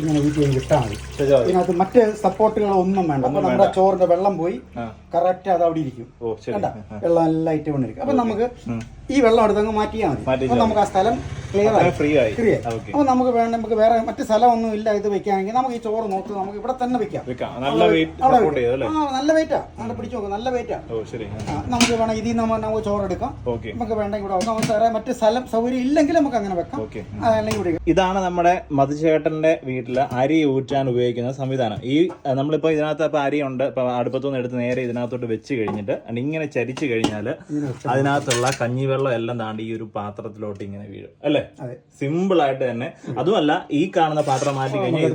ഇങ്ങനെ വീട്ടിൽ നിന്ന് ശരി, മതി. ഇതിനകത്ത് മറ്റ് സപ്പോർട്ടുകൾ ഒന്നും വേണ്ട. അപ്പൊ നമ്മുടെ ചോറിന്റെ വെള്ളം പോയി. കറക്റ്റ് അത് അവിടെ ഇരിക്കും. കണ്ട? വെള്ളം എല്ലാം ഇട്ട് കൊണ്ടിരിക്കും. അപ്പൊ നമുക്ക് ഈ വെള്ളം എടുത്തങ്ങ് മാറ്റിയാൽ മതി. അപ്പൊ നമുക്ക് ആ സ്ഥലം ക്ലിയർ ആയി. ഫ്രീ ആയി. ക്ലിയർ ഓക്കെ അപ്പൊ നമുക്ക് വേണ്ട നമുക്ക് വേറെ മറ്റ് സ്ഥലമൊന്നും ഇല്ല ഇത് വെക്കാണെങ്കിൽ നമുക്ക് ഈ ചോറ് നോക്ക് നമുക്ക് ഇവിടെ തന്നെ വെക്കാം. നല്ല നല്ല വെയിറ്റാ അവിടെ പിടിച്ചു നോക്കാം നല്ല വെയിറ്റാ നമുക്ക് വേണം ഇതിൽ നിന്ന് നമുക്ക് ചോറ് എടുക്കാം. നമുക്ക് വേണ്ടെങ്കിൽ ഇവിടെ നമുക്ക് വേറെ മറ്റ് സ്ഥലം സൗകര്യം ഇല്ലെങ്കിൽ നമുക്ക് അങ്ങനെ വെക്കാം. അല്ലെങ്കിൽ ഇവിടെ ഇതാണ് നമ്മുടെ മധുചേട്ടന്റെ വീട്ടിൽ അരി ഊറ്റാൻ ഉപയോഗിക്കുന്ന സംവിധാനം. ഈ നമ്മളിപ്പോ ഇതിനകത്ത് ഇപ്പൊ ഉണ്ട് ഇപ്പൊ അടുപ്പത്തുനിന്ന് എടുത്ത് നേരെ ഇതിനകത്തോട്ട് വെച്ച് കഴിഞ്ഞിട്ട് ഇങ്ങനെ ചരിച്ചു കഴിഞ്ഞാൽ അതിനകത്തുള്ള കഞ്ഞിവെള്ളം എല്ലാം താണ്ടി ഈ ഒരു പാത്രത്തിലോട്ട് ഇങ്ങനെ വീഴും. അല്ലേ? അതെ. സിമ്പിൾ ആയിട്ട് തന്നെ. അതുമല്ല ഈ കാണുന്ന പാത്രം മാറ്റി കഴിഞ്ഞാൽ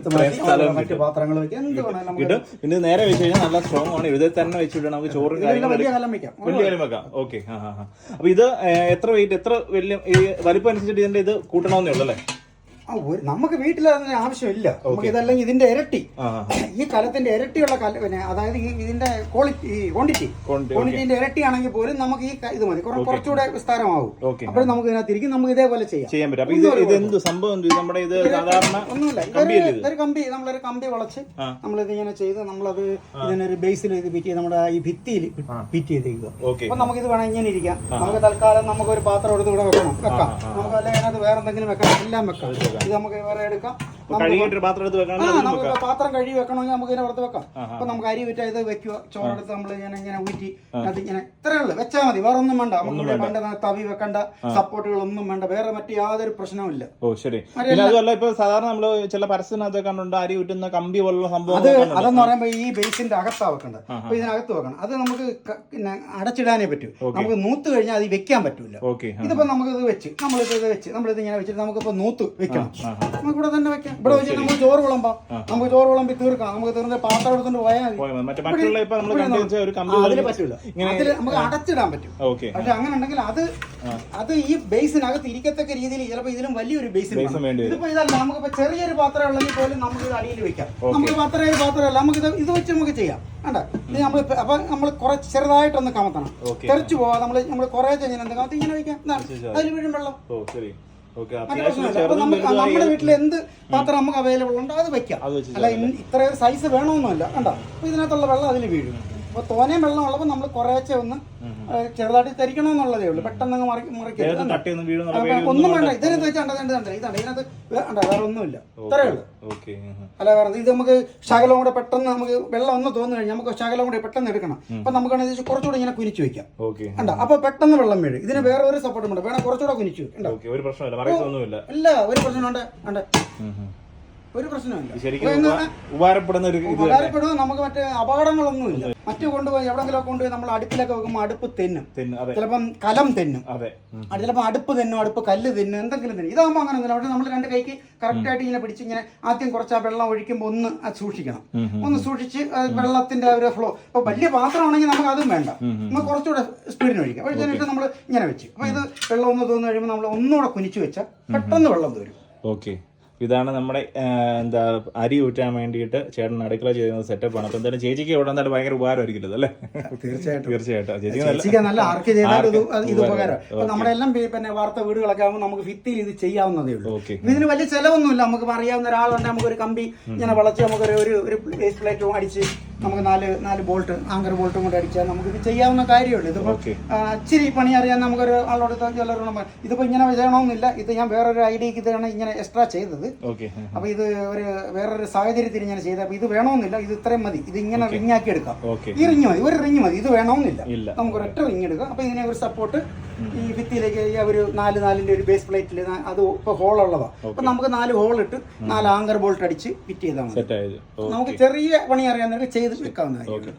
പാത്രങ്ങൾ കിട്ടും. പിന്നെ നേരെ വെച്ച് കഴിഞ്ഞാൽ നല്ല സ്ട്രോങ് ആണ്. ഇതിൽ തന്നെ വെച്ചിട്ട് നമുക്ക് ചോറ് വലിയ കാര്യം വെക്കാം. ഓക്കെ. അപ്പൊ ഇത് എത്ര വെയിറ്റ് എത്ര വലിയ വലിപ്പം അനുസരിച്ചിട്ട് ഇതിന്റെ ഇത് കൂട്ടണമെന്നേ ഉള്ളൂ അല്ലേ? നമുക്ക് വീട്ടിൽ അതിന് ആവശ്യമില്ല. നമുക്ക് ഇതല്ലെങ്കിൽ ഇതിന്റെ ഇരട്ടി. ഈ കലത്തിന്റെ ഇരട്ടിയുള്ള കല പിന്നെ അതായത് ഈ ഇതിന്റെ ക്വാളിറ്റി ഈ ക്വാണ്ടിറ്റി ക്വാണ്ടിറ്റിന്റെ ഇരട്ടി ആണെങ്കിൽ പോലും നമുക്ക് ഈ ഇത് മതി. കുറ- കുറച്ചുകൂടെ വിസ്താരമാവും. അപ്പോൾ നമുക്ക് ഇതിനകത്ത് ഇരിക്കും നമുക്ക് ഇതേപോലെ ചെയ്യാം. ചെയ്യാൻ പറ്റും. ഇത് എന്ത് സംഭവം? നമ്മുടെ ഇത് സാധാരണ ഒന്നുമില്ല. ഇതൊരു കമ്പി നമ്മളൊരു കമ്പി വളച്ച്. നമ്മളിത് ഇങ്ങനെ ചെയ്ത് നമ്മളത് ഇതിനൊരു ബേസിൽ ഇത് ഫിറ്റ് ചെയ്ത് നമ്മുടെ ഈ ഭിത്തിയിൽ ഫിറ്റ് ചെയ്തേക്കുക. അപ്പൊ നമുക്ക് ഇത് വേണം ഇങ്ങനെ ഇരിക്കാം. നമുക്ക് തൽക്കാലം നമുക്ക് ഒരു പാത്രം എടുത്ത് ഇവിടെ വെക്കണം. വെക്കാം. നമുക്ക് അല്ലെങ്കിൽ അതിനകത്ത് വേറെ എന്തെങ്കിലും വെക്കാം. എല്ലാം വെക്കാം. ഇത് നമുക്ക് വേറെ എടുക്കാം. കഴുകിയിട്ട് പാത്രം എടുത്ത് ആ വെക്കണം നമുക്ക് പാത്രം കഴുകി വെക്കണമെങ്കിൽ നമുക്ക് ഇതിനെ പുറത്ത് വെക്കാം. അപ്പൊ നമുക്ക് അരി വിറ്റ ഇത് വെക്കുക. ചോറെടുത്ത് നമ്മൾ ഇങ്ങനെ ഇങ്ങനെ ഊറ്റി അത് ഇങ്ങനെ ഇത്രയേ ഉള്ളൂ. വെച്ചാൽ മതി. വേറെ ഒന്നും വേണ്ട. നമുക്ക് പണ്ട് തവി വെക്കണ്ട സപ്പോർട്ടുകളൊന്നും വേണ്ട. വേറെ മറ്റു യാതൊരു പ്രശ്നവും ഇല്ല. ഓ ശരി. പിന്നെ അതുമല്ല ഇപ്പൊ സാധാരണ നമ്മൾ ചില പരസ്യത്തിനകത്ത് കണ്ടുണ്ട് അരി വിട്ടുന്ന കമ്പി പോലുള്ള സംഭവം അത് അതെന്ന് പറയുമ്പോൾ ഈ ബേസിന്റെ അകത്താ വെക്കണ്ട അപ്പൊ ഇതിനകത്ത് വെക്കണം. അത് നമുക്ക് പിന്നെ അടച്ചിടാനേ പറ്റൂ. നമുക്ക് നൂത്ത് കഴിഞ്ഞാൽ അത് വെക്കാൻ പറ്റൂല. ഇതിപ്പോ നമുക്ക് ഇത് വെച്ച് നമ്മളിപ്പോ ഇത് വെച്ച് നമ്മളിത് ഇങ്ങനെ വെച്ചിട്ട് നമുക്കിപ്പോ നൂത്ത് വെക്കണം. നമുക്ക് ഇവിടെ തന്നെ വെക്കാം. ഇവിടെ വെച്ചിട്ട് നമുക്ക് ചോറ് വിളമ്പാം. നമുക്ക് ചോറ് വിളമ്പി തീർക്കാം. നമുക്ക് തീർന്ന പാത്രം എടുത്തോണ്ട് പോയാൽ പറ്റൂല. അതിൽ നമുക്ക് അടച്ചിടാൻ പറ്റും. പക്ഷെ അങ്ങനെ ഉണ്ടെങ്കിൽ അത് അത് ഈ ബേസിനകത്ത് ഇരിക്കത്തക്ക രീതിയിൽ ചിലപ്പോൾ ഇതിലും വലിയൊരു ബേസ് ബേസും വേണ്ടി വരും. ഇതിപ്പോ ഇതല്ല നമുക്കിപ്പോ ചെറിയൊരു പാത്രം ഉള്ളെങ്കിൽ പോലും നമുക്ക് ഇത് അടിയിൽ വെക്കാം. നമുക്ക് പാത്രം ഒരു പാത്രമല്ല നമുക്ക് ഇത് ഇത് വെച്ച് നമുക്ക് ചെയ്യാം. കണ്ട? ഇത് നമ്മൾ അപ്പൊ നമ്മൾ കുറെ ചെറുതായിട്ടൊന്ന് കമത്തണം. തെറിച്ചു പോവാ നമ്മൾ നമ്മൾ കുറെ കഴിഞ്ഞാൽ എന്താ കമത്തി? ഇങ്ങനെ വെക്കാം. അതിൽ വീഴും വെള്ളം. അപ്പൊ നമുക്ക് നമ്മുടെ വീട്ടിൽ എന്ത് പാത്രം നമുക്ക് അവൈലബിൾ ഉണ്ടോ അത് വെക്കാം. അല്ല ഇത്രയും ഇത്ര സൈസ് വേണമെന്നല്ല കണ്ടോ? അപ്പൊ ഇതിനകത്തുള്ള വെള്ളം അതിൽ വീഴും അപ്പൊ തോനെയും വെള്ളം ഉള്ളപ്പോൾ നമ്മൾ കുറേശ്ശെ ഒന്ന് ചെറുതായിട്ട് ചെറുതായിട്ട് തരിക്കണമെന്നുള്ളതേ ഉള്ളൂ. പെട്ടെന്ന് അങ്ങ് മറി മറിക്കരുത് തട്ടിയൊന്നും വീഴുന്ന അപ്പൊ ഒന്നും വേണ്ട. ഇതിനകത്ത് വെച്ചാൽ ഇതാണ്. ഇതിനകത്ത് വേറെ ഒന്നുമില്ല. ഇത്രയേ ഉള്ളൂ. അല്ല വേറെ ഇത് നമുക്ക് ശകലം കൂടെ പെട്ടെന്ന് നമുക്ക് വെള്ളം ഒന്ന് തോന്നു കഴിഞ്ഞാൽ നമുക്ക് ശകലം കൂടെ പെട്ടെന്ന് എടുക്കണം. അപ്പൊ നമുക്കാണെങ്കിൽ കുറച്ചുകൂടെ ഇങ്ങനെ കുനിച്ചു വെക്കാം. കണ്ടോ? അപ്പൊ പെട്ടെന്ന് വെള്ളം വീഴും. ഇതിന് വേറെ ഒരു സപ്പോർട്ടും വേണ്ട വേണം കുറച്ചുകൂടെ കുനിച്ചു ഇല്ല ഒരു പ്രശ്നമുണ്ട്. ഉണ്ട് ഒരു പ്രശ്നമില്ല ശരിക്കും ഉപകാരപ്പെടുന്ന ഒരു ഉപകാരപ്പെടുന്നത് നമുക്ക് മറ്റേ അപകടങ്ങളൊന്നുമില്ല. മറ്റു കൊണ്ടുപോയി എവിടെങ്കിലും കൊണ്ടുപോയി നമ്മൾ അടുപ്പിലൊക്കെ വെക്കുമ്പോൾ അടുപ്പ് തെന്നും. ചിലപ്പം കലം തെന്നും. അതെ. ചിലപ്പോൾ അടുപ്പ് തെന്നും അടുപ്പ് കല്ല് തെന്നും എന്തെങ്കിലും തെന്നും. ഇതാകുമ്പോൾ അങ്ങനെ ഒന്നുമില്ല. അവിടെ നമ്മൾ രണ്ട് കൈക്ക് കറക്റ്റ് ആയിട്ട് ഇങ്ങനെ പിടിച്ച് ഇങ്ങനെ ആദ്യം കുറച്ച് ആ വെള്ളം ഒഴിക്കുമ്പോൾ ഒന്ന് അത് സൂക്ഷിക്കണം. ഒന്ന് സൂക്ഷിച്ച് വെള്ളത്തിന്റെ ഒരു ഫ്ലോ ഇപ്പൊ വലിയ പാത്രമാണെങ്കിൽ നമുക്ക് അതും വേണ്ട. നമുക്ക് കുറച്ചുകൂടെ സ്പീഡിന് ഒഴിക്കാം. ഒഴിച്ചിട്ട് നമ്മൾ ഇങ്ങനെ വെച്ച്. അപ്പൊ ഇത് വെള്ളം ഒന്ന് തോന്നുന്നു കഴിയുമ്പോൾ നമ്മൾ ഒന്നുകൂടെ കുനിച്ചു വെച്ചാൽ പെട്ടെന്ന് വെള്ളം തോരും ഓക്കെ. ഇതാണ് നമ്മുടെ എന്താ അരി ഊറ്റാൻ വേണ്ടിയിട്ട് ചേട്ടൻ അടുക്കള ചെയ്യുന്ന സെറ്റപ്പ് ആണ്. അപ്പൊ എന്തായാലും ചേച്ചിക്ക് ഇവിടെ എന്തായാലും ഭയങ്കര ഉപകാരമായിരിക്കില്ല അല്ലേ? തീർച്ചയായിട്ടും. തീർച്ചയായിട്ടും. ചേച്ചിക്ക് നല്ല ആർക്ക് ചെയ്താലും ഇത് ഉപകാരം. നമ്മുടെ എല്ലാം പിന്നെ വാർത്ത വീടുകളൊക്കെ ആകുമ്പോൾ നമുക്ക് ഭിത്തിയിൽ ഇത് ചെയ്യാവുന്നതേ ഉള്ളൂ. ഇതിന് വലിയ ചെലവൊന്നുമില്ല. നമുക്ക് അറിയാവുന്ന ഒരാളുണ്ടെങ്കിൽ നമുക്ക് ഒരു കമ്പി ഇങ്ങനെ വളച്ച് നമുക്ക് ഒരു ഒരു പ്ലേറ്റും അടിച്ച് നമുക്ക് നാല് നാല് ബോൾട്ട് ആങ്കർ ബോൾട്ടും കൂടെ അടിച്ചാൽ നമുക്ക് ഇത് ചെയ്യാവുന്ന കാര്യമുള്ളൂ. ഇതിപ്പോ ഓക്കെ. ഇച്ചിരി പണി അറിയാൻ നമുക്കൊരു ആളോട് ചിലരോട് ഇതിപ്പോ ഇങ്ങനെ ചെയ്യണമെന്നില്ല. ഇത് ഞാൻ വേറൊരു ഐഡിയക്ക് ഇതാണ് ഇങ്ങനെ എക്സ്ട്രാ ചെയ്തത്. ഓക്കെ. അപ്പൊ ഇത് ഒരു വേറൊരു സാഹചര്യത്തിൽ ഞാൻ ചെയ്തത് അപ്പൊ ഇത് വേണമെന്നില്ല. ഇത് ഇത്രയും മതി. ഇത് ഇങ്ങനെ റിങ്ങാക്കി ആക്കി എടുക്കാം. ഈ റിങ് മതി. ഒരു റിങ് മതി. ഇത് വേണമെന്നില്ല. നമുക്ക് ഒരൊറ്റ റിങ് എടുക്കാം. അപ്പൊ ഇതിനെ ഒരു സപ്പോർട്ട് ഈ ഭിത്തിയിലേക്ക് ഒരു നാല് നാലിന്റെ ഒരു ബേസ് പ്ലേറ്റിൽ അത് ഇപ്പൊ ഹോൾ ഉള്ളതാ. അപ്പൊ നമുക്ക് നാല് ഹോൾ ഇട്ട് നാല് ആങ്കർ ബോൾട്ട് അടിച്ച് ഫിറ്റ് ചെയ്താൽ മതി. നമുക്ക് ചെറിയ പണി അറിയാവുന്നവർക്ക് ചെയ്ത് വെക്കാവുന്നതായിരിക്കും